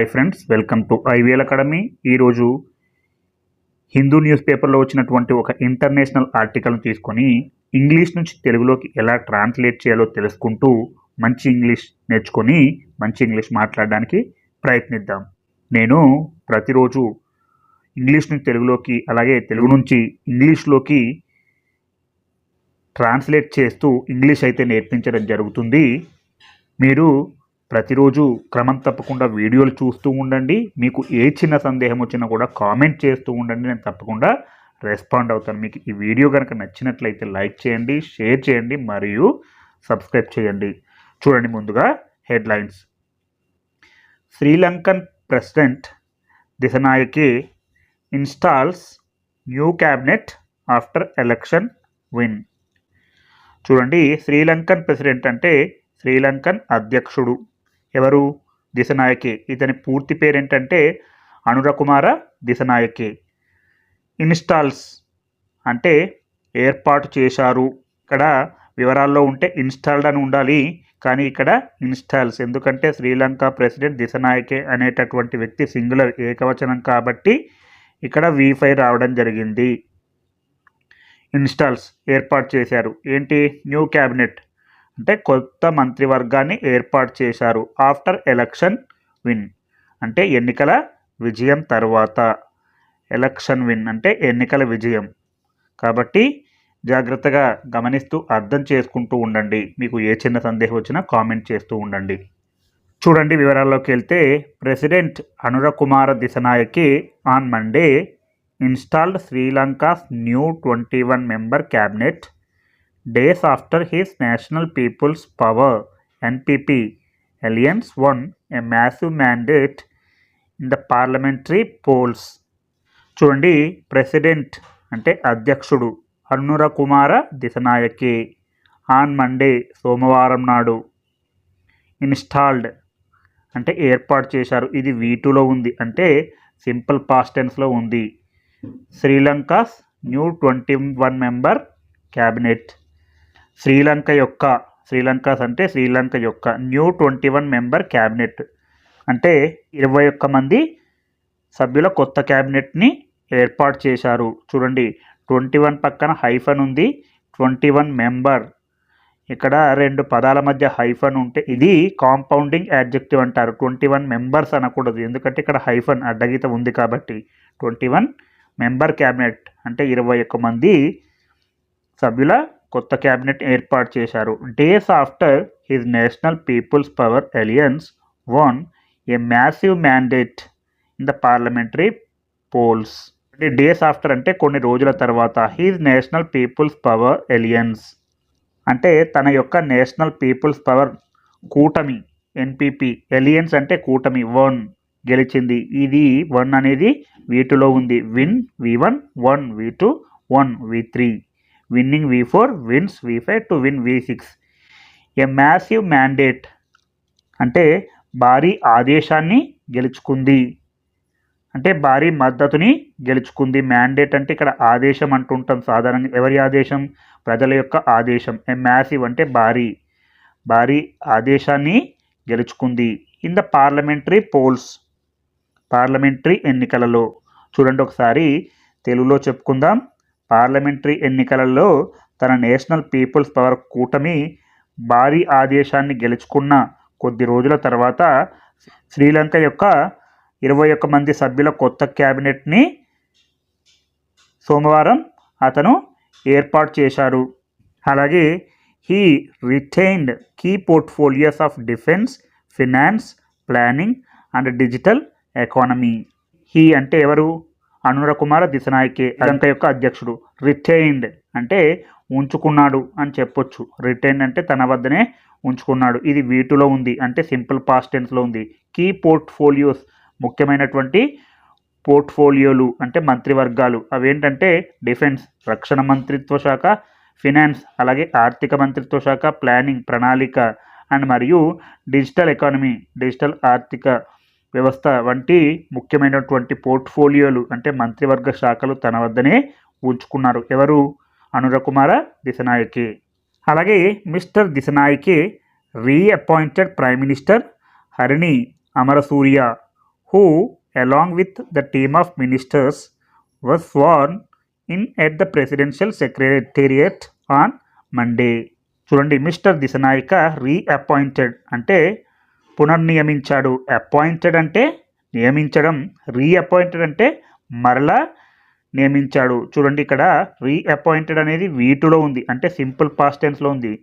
Hi friends welcome to IVL academy ఈరోజు Hindu news పేపర్లో వచ్చినటువంటి ఒక ఇంటర్నేషనల్ ఆర్టికల్ని తీసుకొని ఇంగ్లీష్ నుంచి తెలుగులోకి ఎలా ట్రాన్స్లేట్ చేయాలో తెలుసుకుంటూ మంచి ఇంగ్లీష్ నేర్చుకొని మంచి ఇంగ్లీష్ మాట్లాడడానికి ప్రయత్నిద్దాం. నేను ప్రతిరోజు ఇంగ్లీష్ నుంచి తెలుగులోకి అలాగే తెలుగు నుంచి ఇంగ్లీష్లోకి ట్రాన్స్లేట్ చేస్తూ ఇంగ్లీష్ అయితే నేర్పించడం జరుగుతుంది. మీరు ప్రతిరోజు క్రమం తప్పకుండా వీడియోలు చూస్తూ ఉండండి. మీకు ఏ చిన్న సందేహం వచ్చినా కూడా కామెంట్ చేస్తూ ఉండండి. నేను తప్పకుండా రెస్పాండ్ అవుతాను. మీకు ఈ వీడియో కనుక నచ్చినట్లయితే లైక్ చేయండి షేర్ చేయండి మరియు సబ్స్క్రైబ్ చేయండి. చూడండి ముందుగా headlines. Sri Lankan president Dissanayake installs new cabinet after election win. చూడండి శ్రీలంకన్ ప్రెసిడెంట్ అంటే శ్రీలంకన్ అధ్యక్షుడు. ఎవరు? దిశనాయకే. ఇతని పూర్తి పేరేంటంటే అనురకుమార దిశనాయకే. ఇన్స్టాల్స్ అంటే ఏర్పాటు చేశారు. ఇక్కడ వివరాల్లో ఉంటే ఇన్స్టాల్డ్ అని ఉండాలి కానీ ఇక్కడ ఇన్స్టాల్స్. ఎందుకంటే శ్రీలంక ప్రెసిడెంట్ దిశనాయకే అనేటటువంటి వ్యక్తి సింగులర్ ఏకవచనం కాబట్టి ఇక్కడ వీఫై రావడం జరిగింది. ఇన్స్టాల్స్ ఏర్పాటు చేశారు. ఏంటి? New cabinet. అంటే కొత్త మంత్రివర్గాన్ని ఏర్పాటు చేశారు. After election win. అంటే ఎన్నికల విజయం తర్వాత. ఎలక్షన్ విన్ అంటే ఎన్నికల విజయం. కాబట్టి జాగ్రత్తగా గమనిస్తూ అర్థం చేసుకుంటూ ఉండండి. మీకు ఏ చిన్న సందేహం వచ్చినా కామెంట్ చేస్తూ ఉండండి. చూడండి వివరాల్లోకి వెళ్తే president Anura Kumara Dissanayake on Monday installed Sri Lanka's new twenty one member cabinet days after his National People's Power NPP alliance won a massive mandate in the parliamentary polls చూడండి president అంటే అధ్యక్షుడు అన్నుర కుమార Dissanayake on Monday సోమవారం నాడు installed అంటే ఏర్పాటు చేశారు. ఇది వీటులో ఉంది. అంటే సింపుల్ పాస్టెన్స్లో ఉంది. Sri Lanka's new twenty one member cabinet Sri Lanka యొక్క శ్రీలంకస్ అంటే శ్రీలంక యొక్క new twenty one member cabinet. అంటే ఇరవై ఒక్క మంది సభ్యుల కొత్త క్యాబినెట్ని ఏర్పాటు చేశారు. చూడండి ట్వంటీ వన్ పక్కన హైఫన్ ఉంది ట్వంటీ వన్ మెంబర్. ఇక్కడ రెండు పదాల మధ్య హైఫన్ ఉంటే ఇది కాంపౌండింగ్ యాడ్జెక్టివ్ అంటారు. ట్వంటీ వన్ మెంబర్స్ అనకూడదు ఎందుకంటే ఇక్కడ హైఫన్ అడ్డగీత ఉంది కాబట్టి. ట్వంటీ వన్ మెంబర్ క్యాబినెట్ అంటే ఇరవై ఒక్క మంది సభ్యుల కొత్త క్యాబినెట్ ఏర్పాటు చేశారు. Days after his National People's Power alliance won a massive mandate in the parliamentary polls అంటే డేస్ ఆఫ్టర్ అంటే కొన్ని రోజుల తర్వాత his National People's Power alliance అంటే తన యొక్క నేషనల్ పీపుల్స్ పవర్ కూటమి ఎన్పిపి ఎలియన్స్ అంటే కూటమి వన్ గెలిచింది. ఇది వన్ అనేది వీటిలో ఉంది. Win V one won V two won V three winning V four wins V five to win V six massive mandate అంటే భారీ ఆదేశాన్ని గెలుచుకుంది. అంటే భారీ మద్దతుని గెలుచుకుంది. మ్యాండేట్ అంటే ఇక్కడ ఆదేశం అంటుంటాం సాధారణంగా. ఎవరి ఆదేశం? ప్రజల యొక్క ఆదేశం. ఏ మ్యాసివ్ అంటే భారీ. భారీ ఆదేశాన్ని గెలుచుకుంది. In the parliamentary polls parliamentary ఎన్నికలలో. చూడండి ఒకసారి తెలుగులో చెప్పుకుందాం. పార్లమెంటరీ ఎన్నికలలో తన నేషనల్ పీపుల్స్ పవర్ కూటమి భారీ ఆదేశాన్ని గెలుచుకున్న కొద్ది రోజుల తర్వాత శ్రీలంక యొక్క ఇరవై ఒక్క మంది సభ్యుల కొత్త క్యాబినెట్ని సోమవారం అతను ఏర్పాటు చేశారు. అలాగే he retained key portfolios of defence finance planning and digital economy. He అంటే ఎవరు? అనుర కుమార దిశనాయకే అదంక యొక్క అధ్యక్షుడు. రిటైన్డ్ అంటే ఉంచుకున్నాడు అని చెప్పొచ్చు. రిటైన్డ్ అంటే తన వద్దనే ఉంచుకున్నాడు. ఇది వీటిలో ఉంది. అంటే సింపుల్ పాస్ట్ టెన్స్లో ఉంది. కీ పోర్ట్ఫోలియోస్ ముఖ్యమైనటువంటి పోర్ట్ఫోలియోలు అంటే మంత్రివర్గాలు. అవేంటంటే డిఫెన్స్ రక్షణ మంత్రిత్వ శాఖ ఫినాన్స్ అలాగే ఆర్థిక మంత్రిత్వ శాఖ ప్లానింగ్ ప్రణాళిక అండ్ మరియు డిజిటల్ ఎకానమీ డిజిటల్ ఆర్థిక వ్యవస్థ వంటి ముఖ్యమైనటువంటి పోర్ట్ఫోలియోలు అంటే మంత్రివర్గ శాఖలు తన వద్దనే ఉంచుకున్నారు. ఎవరు? అనురకుమార దిశనాయకి. అలాగే mister Dissanayake reappointed prime minister Harini Amarasuriya who along with the team of ministers, was sworn in at the presidential secretariat on Monday. చూడండి మిస్టర్ దిశనాయక రీఅపాయింటెడ్ అంటే పునర్నియమించాడు. అపాయింటెడ్ అంటే నియమించడం. రీఅపాయింటెడ్ అంటే మరలా నియమించాడు. చూడండి ఇక్కడ రీఅపాయింటెడ్ అనేది వీటిలో ఉంది. అంటే సింపుల్ పాస్ట్ టెన్స్లో ఉంది.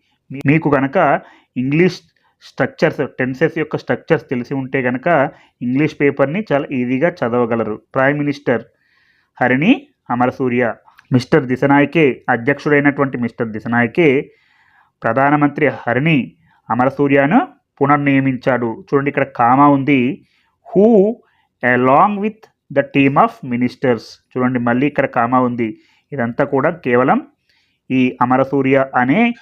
మీకు కనుక ఇంగ్లీష్ స్ట్రక్చర్స్ టెన్సెస్ యొక్క స్ట్రక్చర్స్ తెలిసి ఉంటే కనుక ఇంగ్లీష్ పేపర్ని చాలా ఈజీగా చదవగలరు. Prime minister Harini Amarasuriya. Mister Dissanayake అధ్యక్షుడైనటువంటి mister Dissanayake ప్రధానమంత్రి హరిణి అమరసూర్యను పునర్నియమించాడు. చూడండి ఇక్కడ కామా ఉంది. Who along with the team of ministers చూడండి మళ్ళీ ఇక్కడ కామా ఉంది. ఇదంతా కూడా కేవలం ఈ అమరసూర్య అనే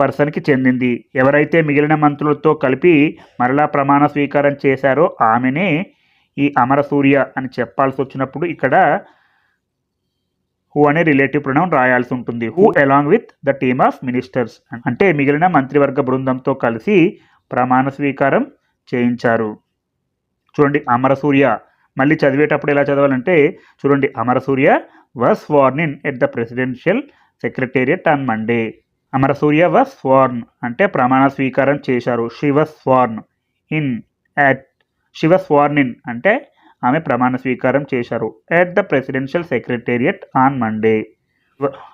పర్సన్కి చెందింది. ఎవరైతే మిగిలిన మంత్రులతో కలిపి మరలా ప్రమాణ స్వీకారం చేశారో ఆమెనే ఈ అమరసూర్య అని చెప్పాల్సి వచ్చినప్పుడు ఇక్కడ హూ అనే రిలేటివ్ ప్రొనౌన్ రాయాల్సి ఉంటుంది. Who along with the team of ministers అంటే మిగిలిన మంత్రివర్గ బృందంతో కలిసి ప్రమాణ స్వీకారం చేయించారు. చూడండి అమరసూర్య. మళ్ళీ చదివేటప్పుడు ఎలా చదవాలంటే చూడండి Amarasuriya was sworn in at the presidential secretariat on Monday Amarasuriya was sworn అంటే ప్రమాణ స్వీకారం చేశారు. She was sworn in at she was sworn in అంటే ఆమె ప్రమాణ స్వీకారం చేశారు. At the presidential secretariat on Monday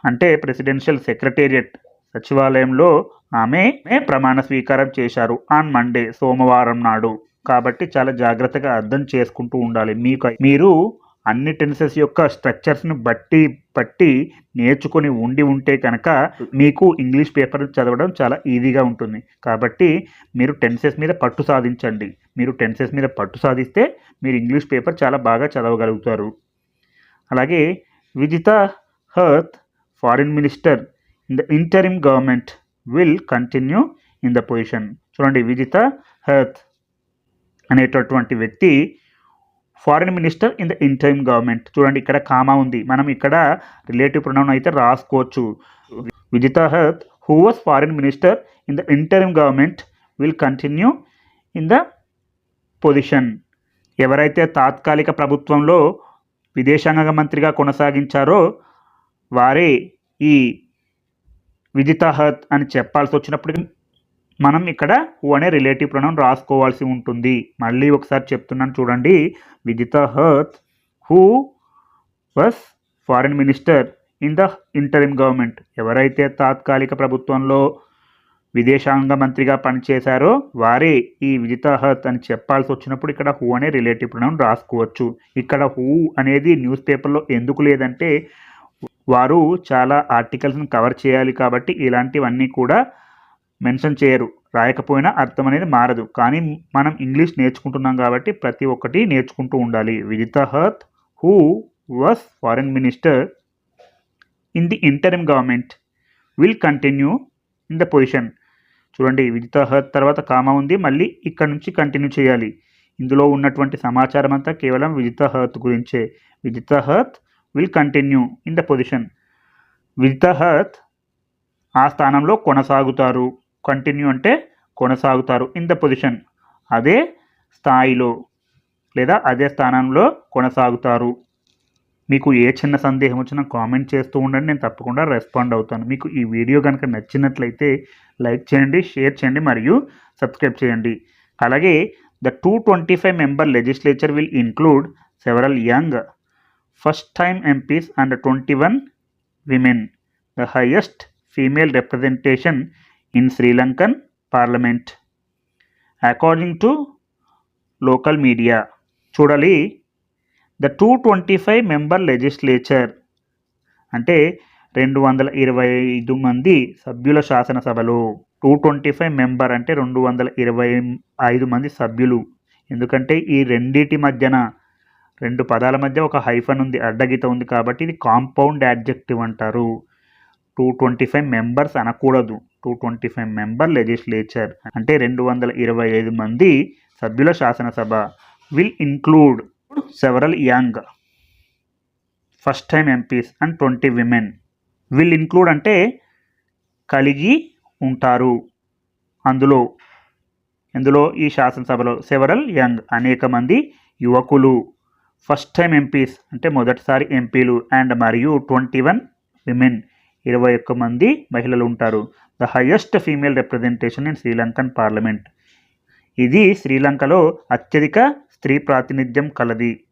అంటే ప్రెసిడెన్షియల్ సెక్రటేరియట్ సచివాలయంలో ఆమె ప్రమాణ స్వీకారం చేశారు ఆన్ మండే సోమవారం నాడు. కాబట్టి చాలా జాగ్రత్తగా అర్థం చేసుకుంటూ ఉండాలి. మీకు మీరు అన్ని టెన్సెస్ యొక్క స్ట్రక్చర్స్ని బట్టి బట్టి నేర్చుకొని ఉండి ఉంటే కనుక మీకు ఇంగ్లీష్ పేపర్ చదవడం చాలా ఈజీగా ఉంటుంది. కాబట్టి మీరు టెన్సెస్ మీద పట్టు సాధించండి. మీరు టెన్సెస్ మీద పట్టు సాధిస్తే మీరు ఇంగ్లీష్ పేపర్ చాలా బాగా చదవగలుగుతారు. అలాగే Vijitha Herath foreign minister in the interim government will continue in the position. చూడండి విజిత హర్త్ అనేటటువంటి వ్యక్తి foreign minister in the interim government. చూడండి ఇక్కడ కామా ఉంది. మనం ఇక్కడ రిలేటివ్ ప్రొనౌన్ అయితే రాసుకోవచ్చు. Vijitha Herath who was foreign minister in the interim government will continue in the position ఎవరైతే తాత్కాలిక ప్రభుత్వంలో విదేశాంగ మంత్రిగా కొనసాగించారో వారే ఈ విజిత హర్త్ అని చెప్పాల్సి వచ్చినప్పటికీ మనం ఇక్కడ హు అనే రిలేటివ్ ప్రణం రాసుకోవాల్సి ఉంటుంది. మళ్ళీ ఒకసారి చెప్తున్నాను చూడండి. Vijitha Herath who was foreign minister in the interim government ఎవరైతే తాత్కాలిక ప్రభుత్వంలో విదేశాంగ మంత్రిగా పనిచేశారో వారే ఈ విజిత అని చెప్పాల్సి వచ్చినప్పుడు ఇక్కడ హూ అనే రిలేటివ్ ప్రణం రాసుకోవచ్చు. ఇక్కడ హూ అనేది న్యూస్ పేపర్లో ఎందుకు లేదంటే వారు చాలా ఆర్టికల్స్ని కవర్ చేయాలి కాబట్టి ఇలాంటివన్నీ కూడా మెన్షన్ చేయరు. రాయకపోయినా అర్థం అనేది మారదు. కానీ మనం ఇంగ్లీష్ నేర్చుకుంటున్నాం కాబట్టి ప్రతి ఒక్కటి నేర్చుకుంటూ ఉండాలి. Vijitha Herath who was foreign minister in the interim government. Will continue in the position. చూడండి విజిత హత్ తర్వాత కామ ఉంది మళ్ళీ ఇక్కడ నుంచి కంటిన్యూ చేయాలి. ఇందులో ఉన్నటువంటి సమాచారం అంతా కేవలం విజిత హత్ గురించే. Vijitha Herath will continue in the position. Vijitha Herath ఆ స్థానంలో కొనసాగుతారు. కంటిన్యూ అంటే కొనసాగుతారు ఇన్ ద పొజిషన్. అదే స్థాయిలో లేదా అదే స్థానంలో కొనసాగుతారు. మీకు ఏ చిన్న సందేహం వచ్చినా కామెంట్ చేస్తూ ఉండండి నేను తప్పకుండా రెస్పాండ్ అవుతాను. మీకు ఈ వీడియో కనుక నచ్చినట్లయితే లైక్ చేయండి షేర్ చేయండి మరియు సబ్స్క్రైబ్ చేయండి. అలాగే the two twenty five member legislature will include several young first time MPs and twenty one women. The highest female representation in Sri Lankan parliament according to local media. చూడాలి the two twenty five member legislature. అంటే రెండు వందల ఇరవై ఐదు మంది సభ్యుల శాసనసభలో. Two twenty five member అంటే రెండు వందల ఇరవై ఐదు మంది సభ్యులు. ఎందుకంటే ఈ రెండిటి మధ్యన రెండు పదాల మధ్య ఒక హైఫన్ ఉంది అడ్డగీత ఉంది కాబట్టి ఇది కాంపౌండ్ యాడ్జెక్టివ్ అంటారు. టూ ట్వంటీ ఫైవ్ మెంబర్స్ అనకూడదు. Two twenty five member legislature. అంటే రెండు వందల ఇరవై ఐదు మంది సభ్యుల శాసనసభ. Will include several young first time MPs and twenty women will include అంటే కలిగి ఉంటారు. అందులో ఇందులో ఈ శాసనసభలో సెవరల్ యంగ్ అనేక మంది యువకులు ఫస్ట్ టైం ఎంపీస్ అంటే మొదటిసారి ఎంపీలు అండ్ మరియు ట్వంటీ వన్ విమెన్ ఇరవై ఒక్క మంది మహిళలు ఉంటారు. The highest female representation in Sri Lankan parliament ఇది శ్రీలంకలో అత్యధిక స్త్రీ ప్రాతినిధ్యం కలది.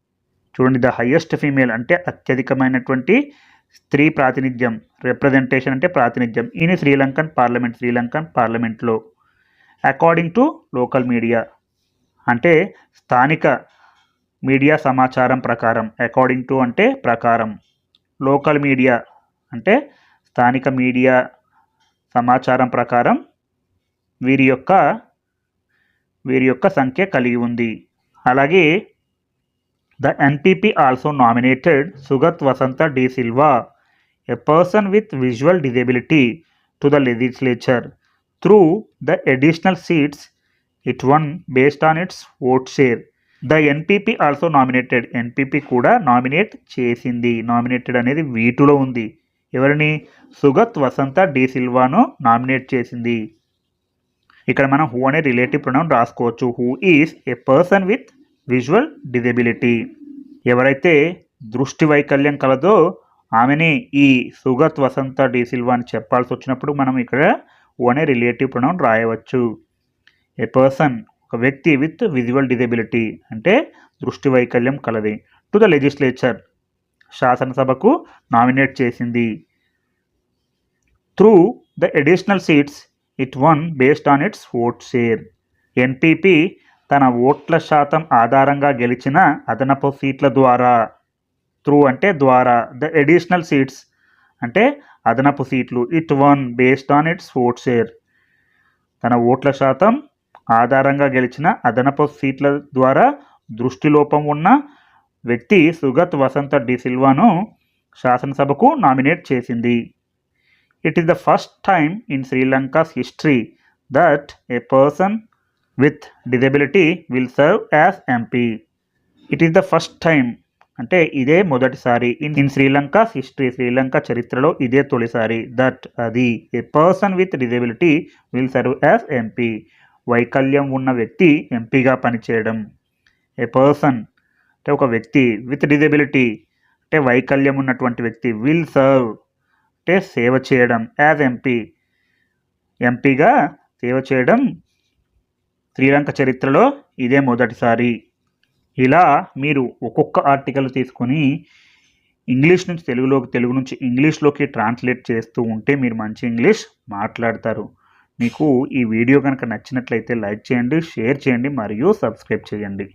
చూడండి ద హయ్యెస్ట్ ఫీమేల్ అంటే అత్యధికమైనటువంటి స్త్రీ ప్రాతినిధ్యం. రిప్రజెంటేషన్ అంటే ప్రాతినిధ్యం. ఈయన శ్రీలంకన్ పార్లమెంట్ శ్రీలంకన్ పార్లమెంట్లో. According to local media. అంటే స్థానిక మీడియా సమాచారం ప్రకారం. అకార్డింగ్ టు అంటే ప్రకారం. లోకల్ మీడియా అంటే స్థానిక మీడియా సమాచారం ప్రకారం వీరి యొక్క వీరి యొక్క సంఖ్య కలిగి ఉంది. అలాగే the NPP also nominated Sugath Vasantha de Silva a person with visual disability to the legislature. Through the additional seats it won based on its vote share. The NPP also nominated. NPP కూడా nominate చేసింది. Nominated అనేది వీటిలో ఉంది. ఎవరిని? Sugath Vasantha D సిల్వాను nominate చేసింది. ఇక్కడ మనం who అనే రిలేటివ్ ప్రొనౌన్ రాసుకోవచ్చు. Who is a person with visual disability. ఎవరైతే దృష్టి వైకల్యం కలదో ఆమెని ఈ సుగత్ వసంత డిసిల్వా అని చెప్పాల్సి వచ్చినప్పుడు మనం ఇక్కడ ఓనే రిలేటివ్ ప్రొనౌన్ రాయవచ్చు. ఏ పర్సన్ ఒక వ్యక్తి విత్ విజువల్ డిజబిలిటీ అంటే దృష్టి వైకల్యం కలది. టు ద లెజిస్లేచర్ శాసనసభకు నామినేట్ చేసింది. Through the additional seats it won based on its vote share. NPP తన ఓట్ల శాతం ఆధారంగా గెలిచిన అదనపు సీట్ల ద్వారా. త్రూ అంటే ద్వారా. ద ఎడిషనల్ సీట్స్ అంటే అదనపు సీట్లు. It won based on its vote share. తన ఓట్ల శాతం ఆధారంగా గెలిచిన అదనపు సీట్ల ద్వారా దృష్టిలోపం ఉన్న వ్యక్తి సుగత్ వసంత డి సిల్వాను శాసనసభకు నామినేట్ చేసింది. It is the first time in Sri Lanka's history that a person with disability will serve as MP it is the first time అంటే ఇదే మొదటిసారి. In in Sri Lanka history Sri Lanka చరిత్రలో ఇదే తొలిసారి. That అది. A person with disability will serve as MP వైకల్యం ఉన్న వ్యక్తి ఎంపీగా పనిచేయడం. ఏ పర్సన్ అంటే ఒక వ్యక్తి విత్ డిజబిలిటీ అంటే వైకల్యం ఉన్నటువంటి వ్యక్తి విల్ సర్వ్ అంటే సేవ చేయడం యాజ్ ఎంపీ ఎంపీగా సేవ చేయడం శ్రీలంక చరిత్రలో ఇదే మొదటిసారి. ఇలా మీరు ఒక్కొక్క ఆర్టికల్ తీసుకొని ఇంగ్లీష్ నుంచి తెలుగులోకి తెలుగు నుంచి ఇంగ్లీష్లోకి ట్రాన్స్లేట్ చేస్తూ ఉంటే మీరు మంచి ఇంగ్లీష్ మాట్లాడతారు. మీకు ఈ వీడియో కనుక నచ్చినట్లయితే లైక్ చేయండి షేర్ చేయండి మరియు సబ్స్క్రైబ్ చేయండి.